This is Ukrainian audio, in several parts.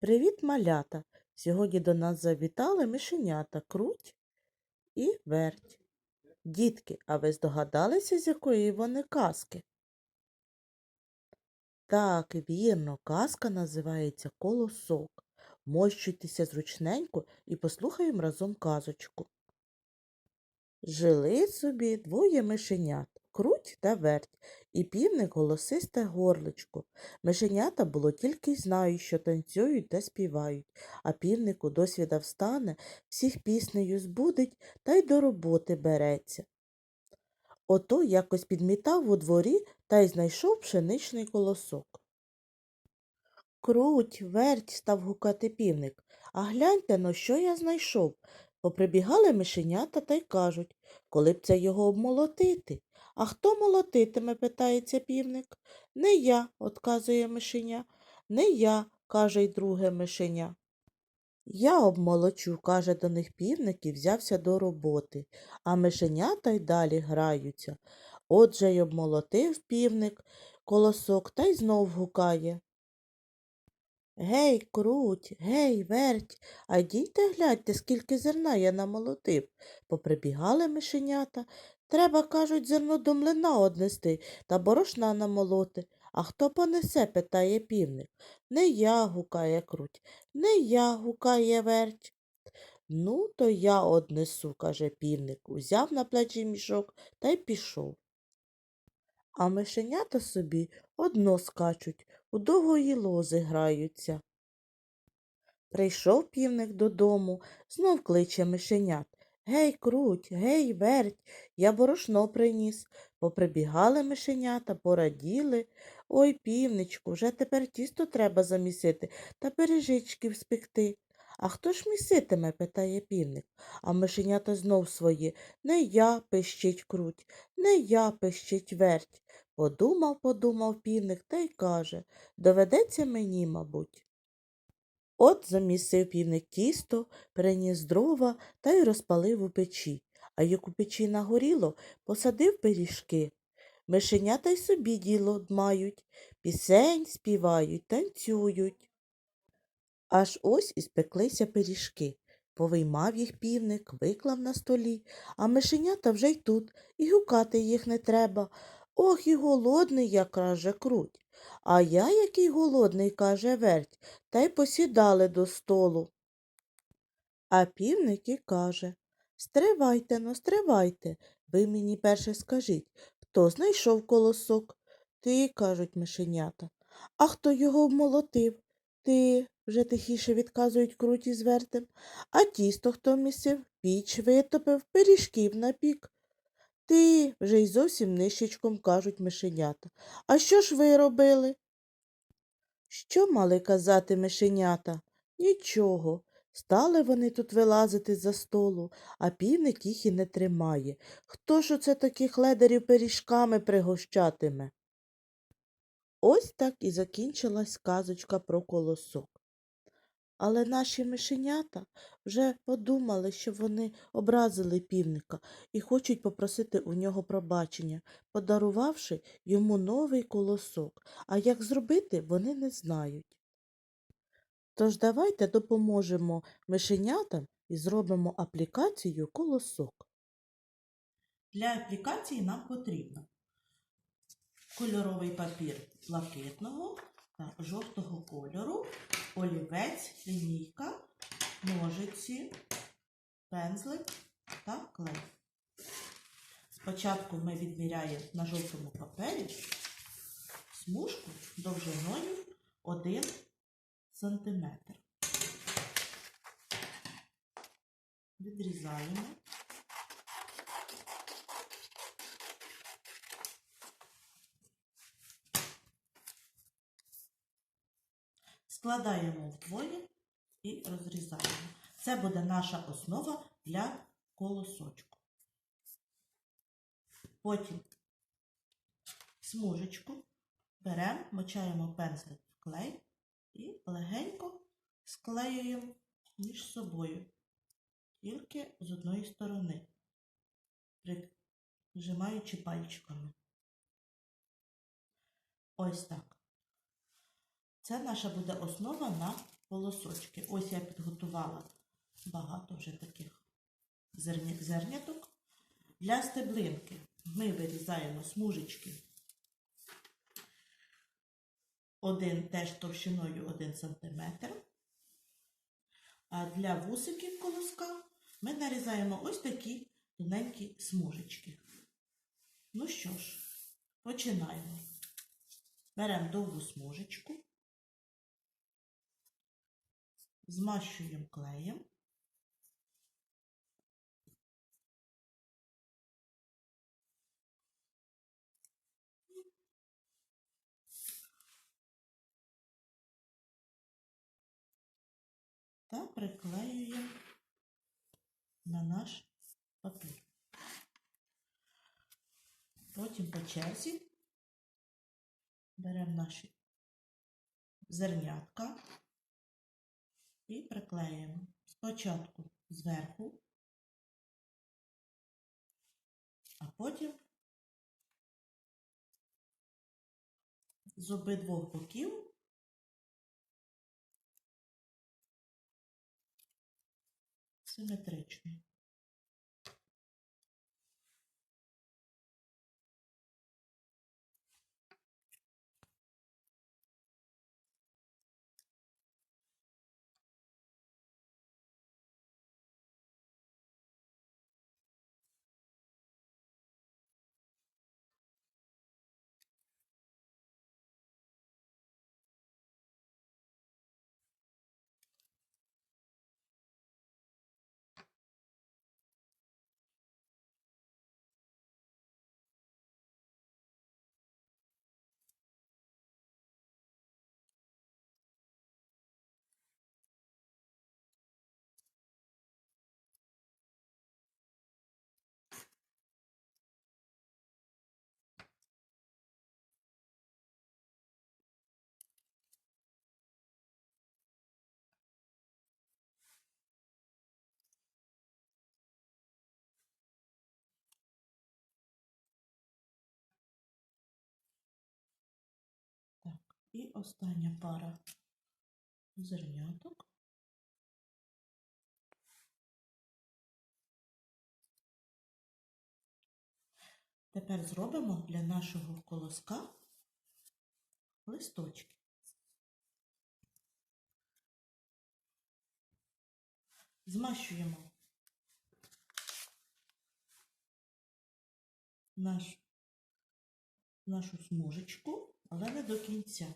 Привіт, малята! Сьогодні до нас завітали мишенята Круть і Верть. Дітки, а ви здогадалися, з якої вони казки? Так, вірно, казка називається Колосок. Мощуйтеся зручненько і послухаємо разом казочку. Жили собі двоє мишенят круть та верть, і півник голосисте горличко. Мишенята було тільки й знають, що танцюють та співають, а півнику досвіда встане, всіх піснею збудить та й до роботи береться. Ото якось підмітав у дворі та й знайшов пшеничний колосок. Круть, верть, став гукати півник. А гляньте но, що я знайшов. Поприбігали мишенята та й кажуть, коли б це його обмолотити. А хто молотитиме? питається півник. Не я, отказує мишеня. Не я, каже й друге мишеня. Я обмолочу, каже до них півник і взявся до роботи, а мишенята й далі граються. Отже й обмолотив півник колосок та й знов гукає. Гей, круть, гей, верть, а йдіть гляньте, скільки зерна я намолотив. Поприбігали мишенята. Треба, кажуть, зерно до млина однести та борошна намолоти. А хто понесе? питає півник. Не я, гукає круть, не я, гукає верть. Ну, то я однесу, каже півник, узяв на плечі мішок та й пішов. А мишенята собі одно скачуть, у довгої лози граються. Прийшов півник додому, знов кличе мишенят. Гей, круть, гей, верть, я борошно приніс. Поприбігали мишенята, пораділи. Ой, півничку, вже тепер тісто треба замісити та пиріжечків спекти. А хто ж міситиме? питає півник. А мишенята знов свої. Не я пищить круть, не я пищить верть. Подумав, подумав півник та й каже доведеться мені, мабуть. От замісив півник тісто, приніс дрова та й розпалив у печі, а як у печі нагоріло, посадив пиріжки. Мишенята й собі діло мають, пісень співають, танцюють. Аж ось і спеклися пиріжки. Повиймав їх півник, виклав на столі, а мишенята вже й тут, і гукати їх не треба. Ох, і голодний я, каже круть. А я, який голодний, каже верть, та й посідали до столу. А півник і каже Стривайте но, стривайте, ви мені перше скажіть, хто знайшов колосок? Ти, кажуть мишенята. А хто його обмолотив? Ти, вже тихіше відказують круті з вертем. А тісто хто місив, піч витопив, пиріжків напік. Ти вже й зовсім нищечком кажуть мишенята. А що ж ви робили? Що мали казати мишенята? Нічого. Стали вони тут вилазити за столу, а півник їх і не тримає. Хто ж оце таких ледарів пиріжками пригощатиме? Ось так і закінчилась казочка про колосок. Але наші мишенята вже подумали, що вони образили півника і хочуть попросити у нього пробачення, подарувавши йому новий колосок, а як зробити, вони не знають. Тож давайте допоможемо мишенятам і зробимо аплікацію колосок. Для аплікації нам потрібно кольоровий папір блакитного жовтого кольору, олівець, лінійка, ножиці, пензлик та клей. Спочатку ми відміряємо на жовтому папері смужку довжиною 1 см. Відрізаємо. Складаємо вдвоє і розрізаємо. Це буде наша основа для колосочку. Потім смужечку беремо, мочаємо пензлик в клей і легенько склеюємо між собою, тільки з одної сторони, прижимаючи пальчиками. Ось так. Це наша буде основа на полосочки. Ось я підготувала багато вже таких зерня- зерняток. Для стеблинки ми вирізаємо смужечки. Один теж товщиною 1 см. А для вусиків колоска ми нарізаємо ось такі тоненькі смужечки. Ну що ж, починаємо. Беремо довгу смужечку, змащуємо клеєм. Та приклеюємо на наш папір. Потім по черзі беремо наші зернятка і приклеїмо спочатку зверху, а потім з обидвох боків симетрично. І остання пара зерняток. Тепер зробимо для нашого колоска листочки. Змащуємо наш, нашу смужечку, але не до кінця.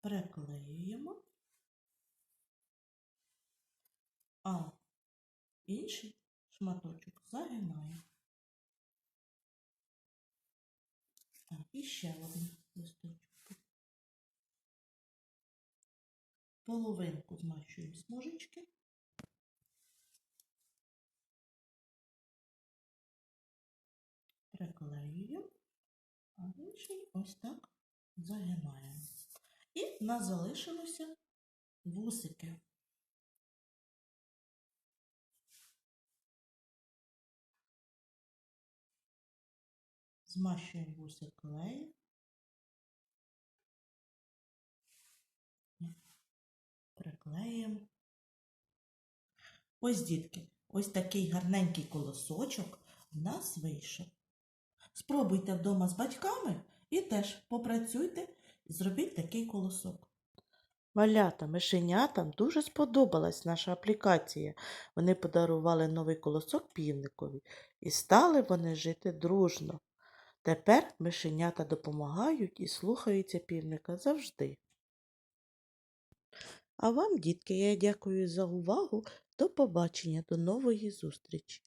Приклеюємо, а інший шматочок загинаємо. І ще один листочок. Половинку змащуємо смужечки. Приклеюємо, а інший ось так загинаємо. І нас залишилося вусики. Змащуємо вусик клеєм. Приклеїмо. Ось, дітки, ось такий гарненький колосочок в нас вийшов. Спробуйте вдома з батьками і теж попрацюйте і зробіть такий колосок. Малята, мишенятам дуже сподобалась наша аплікація. Вони подарували новий колосок півникові і стали вони жити дружно. Тепер мишенята допомагають і слухаються півника завжди. А вам, дітки, я дякую за увагу. До побачення, до нової зустрічі!